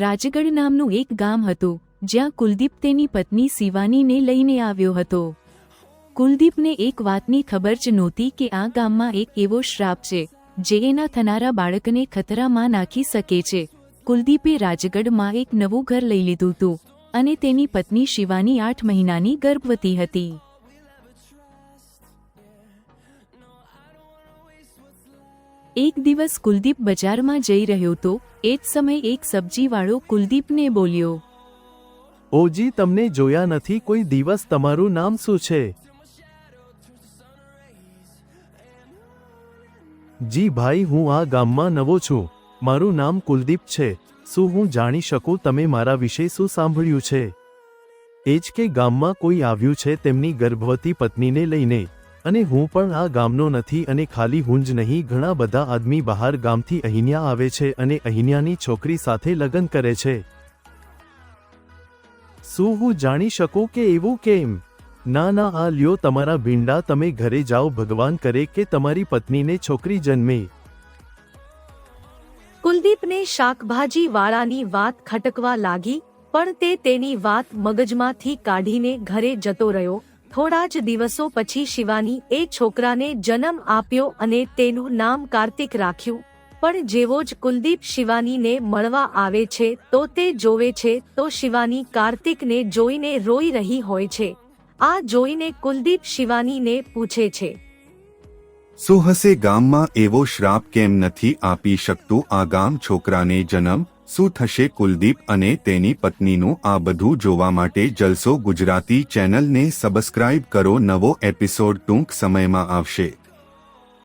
રાજગઢ નામનું એક ગામ હતું, જ્યાં કુલદીપ તેની પત્ની શિવાનીને લઈને આવ્યો હતો. કુલદીપને એક વાતની ખબર જ નહોતી કે આ ગામમાં એક એવો શ્રાપ છે, જે એના થનારા બાળકને ખતરામાં નાખી શકે છે. કુલદીપે રાજગઢમાં એક નવું ઘર લઈ લીધું હતું, અને તેની પત્ની શિવાની આઠ મહિનાની ગર્ભવતી હતી. એક દિવસ કુલદીપ બજારમાં જઈ રહ્યો હતો એ જ સમયે એક સબ્જીવાળો કુલદીપને બોલ્યો, ઓજી, તમને જોયા નથી કોઈ દિવસ તમારું નામ શું છે? જી ભાઈ, હું આ ગામમાં નવો છું. મારું નામ કુલદીપ છે. શું હું જાણી શકું તમે મારા વિશે શું સાંભળ્યું છે? એ જ કે ગામમાં કોઈ આવ્યું છે તેમની ગર્ભવતી પત્નીને લઈને. અને હું પણ આ ગામનો નથી અને ખાલી હું જ નહીં, ઘણા બધા આદમી બહાર ગામથી અહીંયા આવે છે અને અહીંયાની છોકરી સાથે લગ્ન કરે છે. શું હું જાણી શકું કે એવું કેમ? ના ના, આ લ્યો તમારા ભીંડા, તમે ઘરે જાઓ, ભગવાન કરે કે તમારી પત્નીને છોકરી જન્મે. કુલદીપને શાકભાજી વાળાની વાત ખટકવા લાગી, પણ તે તેની વાત મગજમાંથી કાઢીને ઘરે જતો રહ્યો થોડા જ દિવસો પછી શિવાની એ છોકરાને જન્મ આપ્યો અને તેનું નામ કાર્તિક રાખ્યું. પણ જેવો જ કુલદીપ શિવાનીને મળવા આવે છે, તો તે જોવે છે, તો શિવાની કાર્તિકને જોઈને રોઈ રહી હોય છે. આ જોઈને કુલદીપ શિવાનીને પૂછે છે, શું ગામમાં એવો શ્રાપ કેમ નથી આપી શકતું આ ગામ છોકરાને જન્મ? શું થશે કુલદીપ અને તેની પત્નીનું આ બધું જોવા માટે જલસો ગુજરાતી ચેનલને સબસ્ક્રાઇબ કરો. નવો એપિસોડ ટૂંક સમયમાં આવશે.